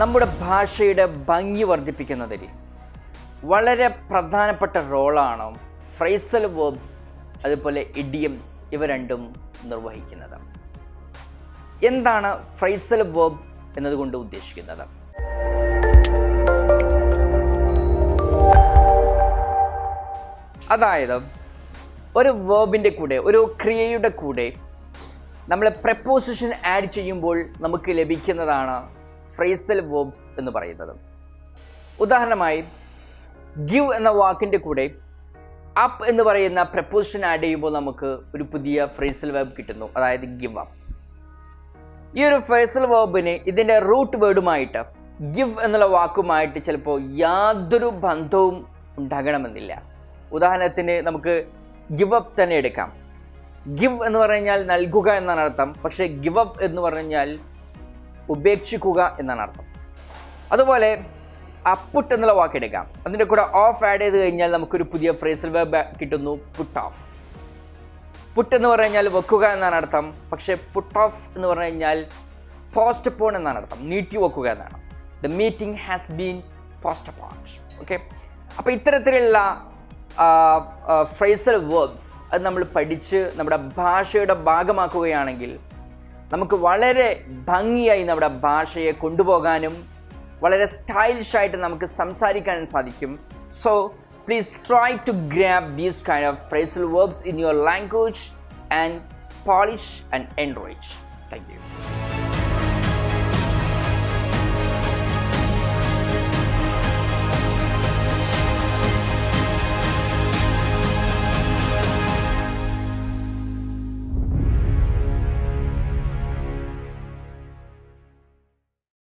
നമ്മുടെ ഭാഷയുടെ ഭംഗി വർദ്ധിപ്പിക്കുന്നതിൽ വളരെ പ്രധാനപ്പെട്ട റോളാണ് ഫ്രൈസൽ വേർബ്സ് അതുപോലെ ഇഡിയംസ് ഇവ രണ്ടും നിർവഹിക്കുന്നത്. എന്താണ് ഫ്രൈസൽ വേർബ്സ് എന്നതുകൊണ്ട് ഉദ്ദേശിക്കുന്നത്? അതായത് ഒരു വേർബിന്റെ കൂടെ ഒരു ക്രിയയുടെ കൂടെ നമ്മൾ പ്രപ്പോസിഷൻ ആഡ് ചെയ്യുമ്പോൾ നമുക്ക് ലഭിക്കുന്നതാണ് ഫ്രേസൽ വേർബ്സ് എന്ന് പറയുന്നത്. ഉദാഹരണമായി ഗിവ് എന്ന വാക്കിന്റെ കൂടെ അപ്പ് എന്ന് പറയുന്ന പ്രപ്പോസിഷൻ ആഡ് ചെയ്യുമ്പോൾ നമുക്ക് ഒരു പുതിയ ഫ്രേസൽ വേർബ് കിട്ടുന്നു അതായത് ഗിവ് അപ്പ് ഈ ഒരു ഫ്രേസൽ വേർബിന് ഇതിന്റെ റൂട്ട് വേർഡുമായിട്ട് ഗിവ് എന്നുള്ള വാക്കുമായിട്ട് ചിലപ്പോൾ യാതൊരു ബന്ധവും ഉണ്ടാകണമെന്നില്ല. ഉദാഹരണത്തിന് നമുക്ക് ഗിവ് അപ്പ് തന്നെ എടുക്കാം. ഗിവ് എന്ന് പറഞ്ഞാൽ നൽകുക എന്നാണ് അർത്ഥം പക്ഷേ ഗിവ് അപ്പ് എന്ന് പറഞ്ഞാൽ ഉപേക്ഷിക്കുക എന്നാണ് അർത്ഥം. അതുപോലെ അപ്പുട്ട് എന്നുള്ള വാക്ക് എടുക്കാം അതിന്റെ കൂടെ ഓഫ് ആഡ് ചെയ്ത് കഴിഞ്ഞാൽ നമുക്കൊരു പുതിയ ഫ്രേസൽ വേബ് കിട്ടുന്നു പുട്ട് ഓഫ് പുട്ട് എന്ന് പറഞ്ഞു കഴിഞ്ഞാൽ വെക്കുക എന്നാണ് അർത്ഥം. പക്ഷേ പുട്ട് ഓഫ് എന്ന് പറഞ്ഞു കഴിഞ്ഞാൽ പോസ്റ്റ് പോൺ എന്നാണ് അർത്ഥം. നീട്ടി വെക്കുക എന്നാണ്. The meeting has been postponed okay അപ്പോൾ ഇത്തരത്തിലുള്ള ഫ്രേസൽ വേർബ്സ് അത് നമ്മൾ പഠിച്ച് നമ്മുടെ ഭാഷയുടെ ഭാഗമാക്കുകയാണെങ്കിൽ നമുക്ക് വളരെ ഭംഗിയായി നമ്മുടെ ഭാഷയെ കൊണ്ടുപോകാനും വളരെ സ്റ്റൈലിഷ് ആയിട്ട് നമുക്ക് സംസാരിക്കാനും സാധിക്കും. So please try to grab these kind of phrasal verbs in your language and polish and enrich thank you